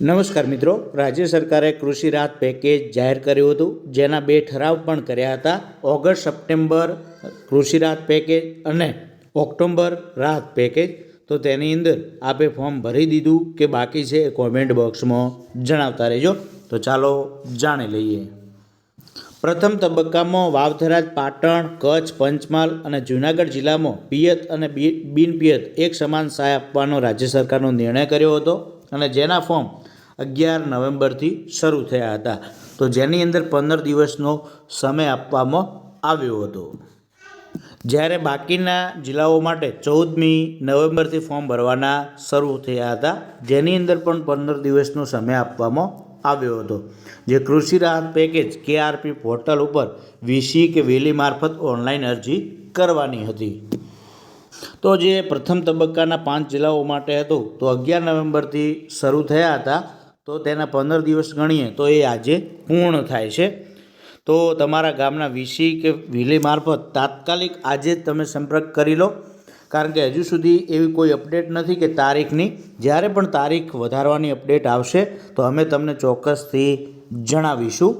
નમસ્કાર મિત્રો, રાજ્ય સરકારે કૃષિ રાહત પેકેજ જાહેર કર્યું હતું, જેના બે ઠરાવ પણ કર્યા હતા. ઓગસ્ટ, સપ્ટેમ્બર કૃષિ રાહત પેકેજ અને ઓક્ટોબર રાહત પેકેજ. તો તેની અંદર આપે ફોર્મ ભરી દીધું કે બાકી છે એ કોમેન્ટ બોક્સમાં જણાવતા રહેજો. તો ચાલો જાણી લઈએ. પ્રથમ તબક્કામાં વાવથરાજ, પાટણ, કચ્છ, પંચમહાલ અને જૂનાગઢ જિલ્લામાં પિયત અને બિનપિયત એક સમાન સહાય આપવાનો રાજ્ય સરકારનો નિર્ણય કર્યો હતો અને જેના ફોર્મ અગિયાર નવેમ્બરથી શરૂ થયા હતા. તો જેની અંદર પંદર દિવસનો સમય આપવામાં આવ્યો હતો. જ્યારે બાકીના જિલ્લાઓ માટે ચૌદમી નવેમ્બરથી ફોર્મ ભરવાના શરૂ થયા હતા, જેની અંદર પણ પંદર દિવસનો સમય આપવામાં આવ્યો હતો. જે કૃષિ રાહત પેકેજ કેઆરપી પોર્ટલ ઉપર વીસી કે વેલી મારફત ઓનલાઈન અરજી કરવાની હતી. તો જે પ્રથમ તબક્કાના પાંચ જિલ્લાઓ માટે હતું, તો અગિયાર નવેમ્બરથી શરૂ થયા હતા. તો તેના પંદર દિવસ ગણીએ તો એ આજે પૂર્ણ થાય છે. તો તમારા ગામના વીસી કે વિલે મારફત તાત્કાલિક આજે તમે સંપર્ક કરી લો. કારણ કે હજુ સુધી એવી કોઈ અપડેટ નથી કે તારીખની. જ્યારે પણ તારીખ વધારવાની અપડેટ આવશે તો અમે તમને ચોક્કસથી જણાવીશું.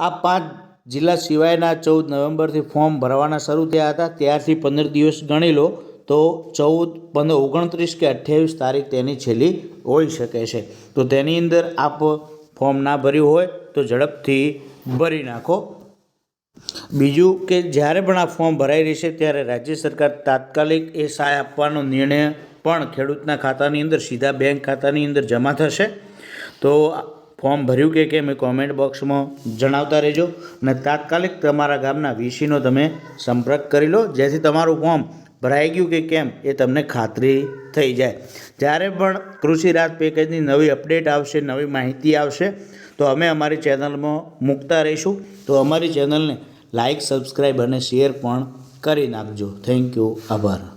આ પાંચ જિલ્લા સિવાયના ચૌદ નવેમ્બરથી ફોર્મ ભરવાના શરૂ થયા હતા. ત્યારથી પંદર દિવસ ગણી લો. તો ચૌદ, પંદર, ઓગણત્રીસ કે અઠ્યાવીસ તારીખ તેની છેલ્લી હોઈ શકે છે. તો તેની અંદર આપ ફોર્મ ના ભર્યું હોય તો ઝડપથી ભરી નાખો. બીજું કે જ્યારે પણ આ ફોર્મ ભરાઈ રહેશે ત્યારે રાજ્ય સરકાર તાત્કાલિક એ સહાય આપવાનો નિર્ણય પણ ખેડૂતના ખાતાની અંદર, સીધા બેંક ખાતાની અંદર જમા થશે. તો ફોર્મ ભર્યું કે કેમ એ કોમેન્ટ બોક્સમાં જણાવતા રહેજો. અને તાત્કાલિક તમારા ગામના વીસીનો તમે સંપર્ક કરી લો. જેથી તમારું ફોર્મ ભરાઈ ગયું કે કેમ એ તમને ખાતરી થઈ જાય. જ્યારે પણ કૃષિ રાહત પેકેજની નવી અપડેટ આવશે, નવી માહિતી આવશે, તો અમે અમારી ચેનલમાં મૂકતા રહીશું. તો અમારી ચેનલને લાઇક સબસ્ક્રાઈબ અને શેર પણ કરી નાખજો. Thank you. આભાર.